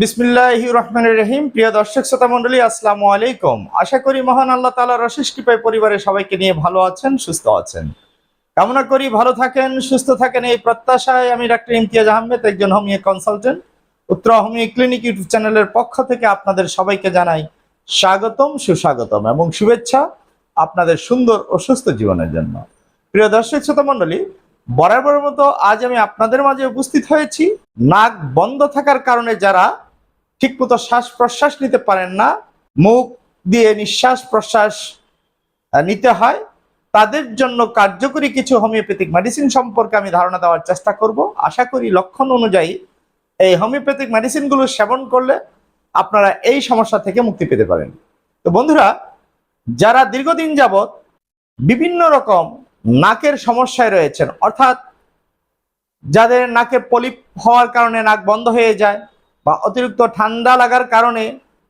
বিসমিল্লাহ রহমান রহিম। প্রিয় দর্শক শ্রোতা মন্ডলী আসসালামু আলাইকুম। আশা করি মহান আল্লাহ তালার অশেষ কৃপায় পরিবারের সবাইকে নিয়ে ভালো আছেন, সুস্থ আছেন। করি ভালো থাকেন, সুস্থ থাকেন এই প্রত্যাশায় আমি ডাক্তার ইমতিয়াজ আহমেদ, একজন উত্তর ক্লিনিক চ্যানেলের পক্ষ থেকে আপনাদের সবাইকে জানাই স্বাগতম, সুস্বাগতম এবং শুভেচ্ছা আপনাদের সুন্দর ও সুস্থ জীবনের জন্য। প্রিয় দর্শক শ্রোতা মন্ডলী বরাবর মতো আজ আমি আপনাদের মাঝে উপস্থিত হয়েছি। নাক বন্ধ থাকার কারণে যারা ঠিকমতো শ্বাস প্রশ্বাস নিতে পারেন না। মুখ দিয়ে নিঃশ্বাস প্রশ্বাস নিতে হয়। তাদের জন্য কার্যকরী কিছু হোমিওপ্যাথিক মেডিসিন সম্পর্কে আমি ধারণা দেওয়ার চেষ্টা করব। আশা করি লক্ষণ অনুযায়ী এই হোমিওপ্যাথিক মেডিসিনগুলো সেবন করলে আপনারা এই সমস্যা থেকে মুক্তি পেতে পারেন। তো বন্ধুরা, যারা দীর্ঘদিন যাবৎ বিভিন্ন রকম নাকের সমস্যায় রয়েছেন, অর্থাৎ যাদের নাকে পলিপ হওয়ার কারণে নাক বন্ধ হয়ে যায় বা অতিরিক্ত ঠান্ডা লাগার কারণে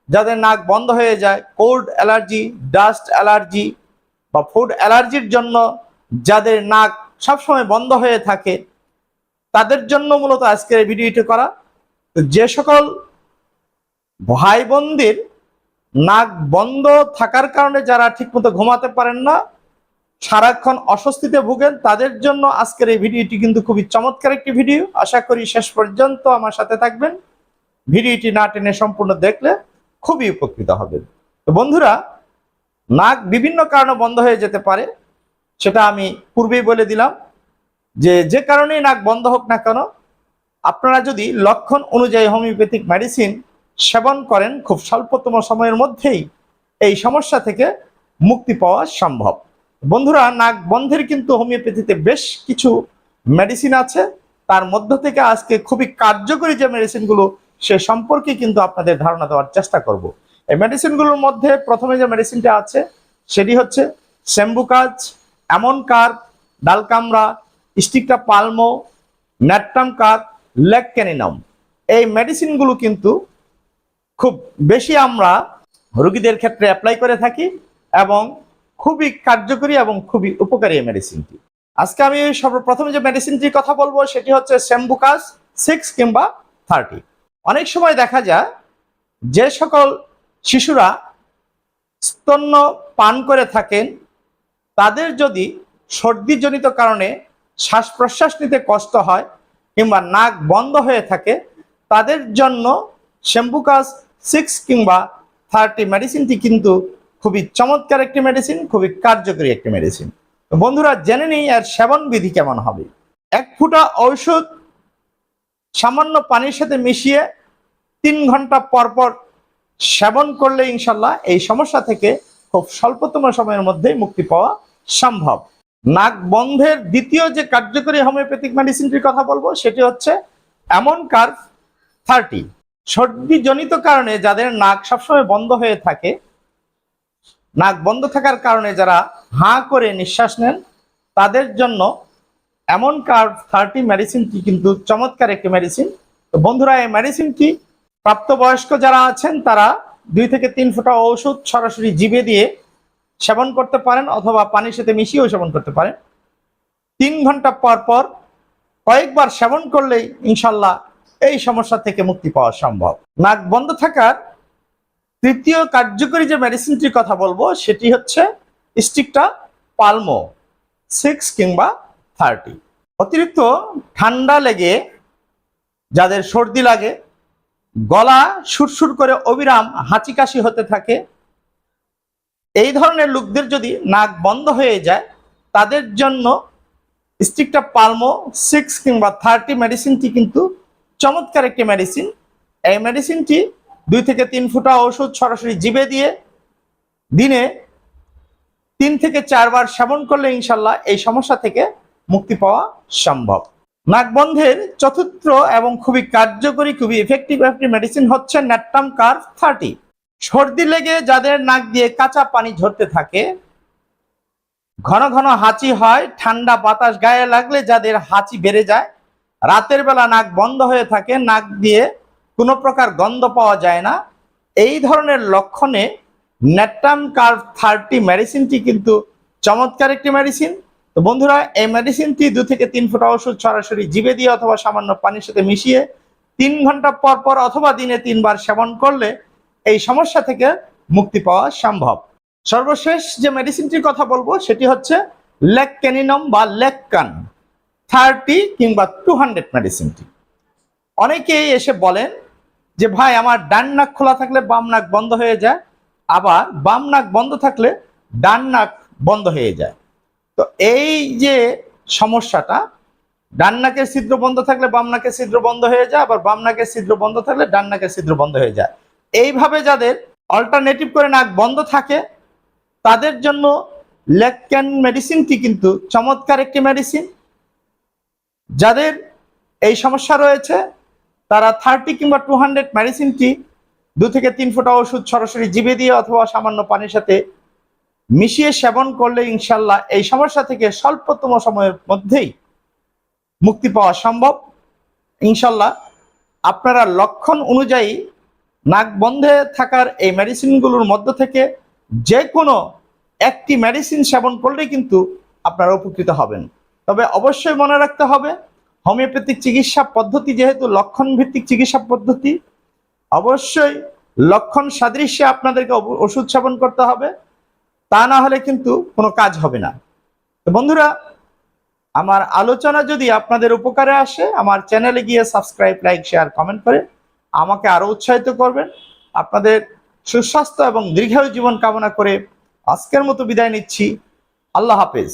যাদের নাক বন্ধ হয়ে যায় কোল্ড অ্যালার্জি ডাস্ট অ্যালার্জি বা ফুড অ্যালার্জির জন্য যাদের নাক সবসময় বন্ধ হয়ে থাকে, তাদের জন্য মূলত আজকের ভিডিওটি করা। যে সকল ভাই বোনদের নাক বন্ধ থাকার কারণে যারা ঠিকমতো ঘুমাতে পারেন না, সারাক্ষণ অস্বস্তিতে ভুগেন, তাদের জন্য আজকের এই ভিডিওটি কিন্তু খুবই চমৎকার একটি ভিডিও। আশা করি শেষ পর্যন্ত আমার সাথে থাকবেন। ভিডিওটি না টেনে সম্পূর্ণ দেখলে খুবই উপকৃত হবেন। তো বন্ধুরা, নাক বিভিন্ন কারণে বন্ধ হয়ে যেতে পারে, সেটা আমি পূর্বেই বলে দিলাম যে যে কারণেই নাক বন্ধ হোক না কেন, আপনারা যদি লক্ষণ অনুযায়ী হোমিওপ্যাথিক মেডিসিন সেবন করেন খুব স্বল্পতম সময়ের মধ্যেই, এই সমস্যা থেকে মুক্তি পাওয়া সম্ভব। বন্ধুরা, নাক বন্ধের কিন্তু হোমিওপ্যাথিতে বেশ কিছু মেডিসিন আছে, তার মধ্য থেকে আজকে খুবই কার্যকরী যে মেডিসিনগুলো সে সম্পর্কে কিন্তু আপনাদের ধারণা দেওয়ার চেষ্টা করব। এই মেডিসিনগুলোর মধ্যে প্রথমে যে মেডিসিনটা আছে, সেটি হচ্ছে সেম্বুকাজ এমন কার dulcamara sticta pulmo natrum carb lac caninum এই মেডিসিনগুলো কিন্তু খুব বেশি আমরা রোগীদের ক্ষেত্রে অ্যাপ্লাই করে থাকি এবং খুবই কার্যকরী এবং খুবই উপকারী এই মেডিসিনটি আজকে আমি সর্বপ্রথমে যে মেডিসিনটির কথা বলব, সেটি হচ্ছে সেম্বুকাস সিক্স কিংবা থার্টি অনেক সময় দেখা যায় যে সকল শিশুরা স্তন্য পান করে থাকেন, তাদের যদি সর্দিজনিত কারণে শ্বাস প্রশ্বাস নিতে কষ্ট হয় কিংবা নাক বন্ধ হয়ে থাকে, তাদের জন্য শ্যাম্বুকাস সিক্স কিংবা থার্টি মেডিসিনটি কিন্তু খুবই চমৎকার একটি মেডিসিন, খুবই কার্যকরী একটি মেডিসিন। বন্ধুরা, জেনে নিই এর সেবন বিধি কেমন হবে। এক ফুটা ঔষধ সামান্য পানির সাথে মিশিয়ে তিন ঘণ্টা পর পর সেবন করলে ইনশাল্লাহ এই সমস্যা থেকে খুব স্বল্পতম সময়ের মধ্যেই মুক্তি পাওয়া সম্ভব। নাক বন্ধের দ্বিতীয় যে কার্যকরী হোমিওপ্যাথিক মেডিসিনটির কথা বলব, সেটি হচ্ছে এমন কার্ভ থার্টি। সর্দিজনিত কারণে যাদের নাক সবসময় বন্ধ হয়ে থাকে, নাক বন্ধ থাকার কারণে যারা হাঁ করে নিঃশ্বাস নেন, তাদের জন্য এমন কার্ভ থার্টি মেডিসিনটি কিন্তু চমৎকার একটি মেডিসিন। তো বন্ধুরা, এই মেডিসিনটি প্রাপ্তবয়স্ক যারা আছেন, তারা দুই থেকে তিন ফোঁটা ঔষধ সরাসরি জিভে দিয়ে সেবন করতে পারেন অথবা পানির সাথে মিশিয়েও সেবন করতে পারেন। তিন ঘণ্টা পর পর কয়েকবার সেবন করলেই ইনশাল্লাহ এই সমস্যা থেকে মুক্তি পাওয়া সম্ভব। নাক বন্ধ থাকার তৃতীয় কার্যকরী যে মেডিসিনটির কথা বলব, সেটি হচ্ছে স্টিকটা পালমো সিক্স কিংবা থার্টি। অতিরিক্ত ঠান্ডা লেগে, যাদের সর্দি লাগে গলা সুরসুর করে অবিরাম হাঁচি কাশি হতে থাকে। এই ধরনের লোকদের যদি নাক বন্ধ হয়ে যায়, তাদের জন্য স্টিকটা পালমো সিক্স কিংবা থার্টি মেডিসিনটি কিন্তু চমৎকার একটি মেডিসিন এই মেডিসিনটি দুই থেকে তিন ফুটা ওষুধ সরাসরি জিভে দিয়ে দিনে তিন থেকে চারবার সেবন করলে ইনশাল্লাহ এই সমস্যা থেকে মুক্তি পাওয়া সম্ভব। নাক বন্ধের চতুর্থ এবং খুবই কার্যকরী, খুবই ইফেক্টিভ একটি মেডিসিন হচ্ছে ন্যাট্টাম কার্ভ থার্টি সর্দি লেগে যাদের নাক দিয়ে কাঁচা পানি ঝরতে থাকে, ঘন ঘন হাঁচি হয়, ঠান্ডা বাতাস গায়ে লাগলে যাদের হাঁচি বেড়ে যায়, রাতের বেলা নাক বন্ধ হয়ে থাকে, নাক দিয়ে কোনো প্রকার গন্ধ পাওয়া যায় না। এই ধরনের লক্ষণে ন্যাট্রাম কার্ভ থার্টি মেডিসিনটি কিন্তু চমৎকার একটি মেডিসিন তো বন্ধুরা, এই মেডিসিনটি দু থেকে তিন ফোঁটা ওষুধ সরাসরি জিভে দিয়ে অথবা সামান্য পানির সাথে মিশিয়ে তিন ঘণ্টা পর পর অথবা দিনে তিনবার সেবন করলে এই সমস্যা থেকে মুক্তি পাওয়া সম্ভব। সর্বশেষ যে মেডিসিনটির কথা বলব, সেটি হচ্ছে লেকক্যানিনম বা লেককান থার্টি কিংবা টু হান্ড্রেড মেডিসিনটি অনেকেই এসে বলেন যে, ভাই, আমার ডান নাক খোলা থাকলে বাম নাক বন্ধ হয়ে যায়, আবার বাম নাক বন্ধ থাকলে ডান নাক বন্ধ হয়ে যায়। তো এই যে সমস্যাটা, ডান নাকের ছিদ্র বন্ধ থাকলে বাম নাকের ছিদ্র বন্ধ হয়ে যায়, আবার বাম নাকের ছিদ্র বন্ধ থাকলে ডান নাকের ছিদ্র বন্ধ হয়ে যায়। এইভাবে যাদের অল্টারনেটিভ করে নাক বন্ধ থাকে, তাদের জন্য লেকক্যান মেডিসিনটি কিন্তু চমৎকার একটি মেডিসিন। যাদের এই সমস্যা রয়েছে, তারা থার্টি কিংবা টু হান্ড্রেড মেডিসিনটি দু থেকে তিন ফোঁটা ওষুধ সরাসরি জিভে দিয়ে অথবা সামান্য পানির সাথে মিশিয়ে সেবন করলে ইনশাল্লাহ এই সমস্যা থেকে স্বল্পতম সময়ের মধ্যেই মুক্তি পাওয়া সম্ভব। ইনশাল্লাহ আপনারা লক্ষণ অনুযায়ী নাক বন্ধে থাকার এই মেডিসিনগুলোর মধ্য থেকে যে কোনো একটি মেডিসিন সেবন করলেই কিন্তু আপনারা উপকৃত হবেন। তবে অবশ্যই মনে রাখতে হবে, হোমিওপ্যাথিক চিকিৎসা পদ্ধতি যেহেতু লক্ষণ ভিত্তিক চিকিৎসা পদ্ধতি, অবশ্যই লক্ষণ সাদৃশ্যে আপনাদেরকে ওষুধ সেবন করতে হবে। তা না হলে কিন্তু কোনো কাজ হবে না। তো বন্ধুরা, আমার আলোচনা যদি আপনাদের উপকারে আসে, আমার চ্যানেলে গিয়ে সাবস্ক্রাইব, লাইক, শেয়ার, কমেন্ট করে আমাকে আরও উৎসাহিত করবেন। আপনাদের সুস্বাস্থ্য এবং দীর্ঘায়ু জীবন কামনা করে আজকের মতো বিদায় নিচ্ছি। আল্লাহ হাফেজ।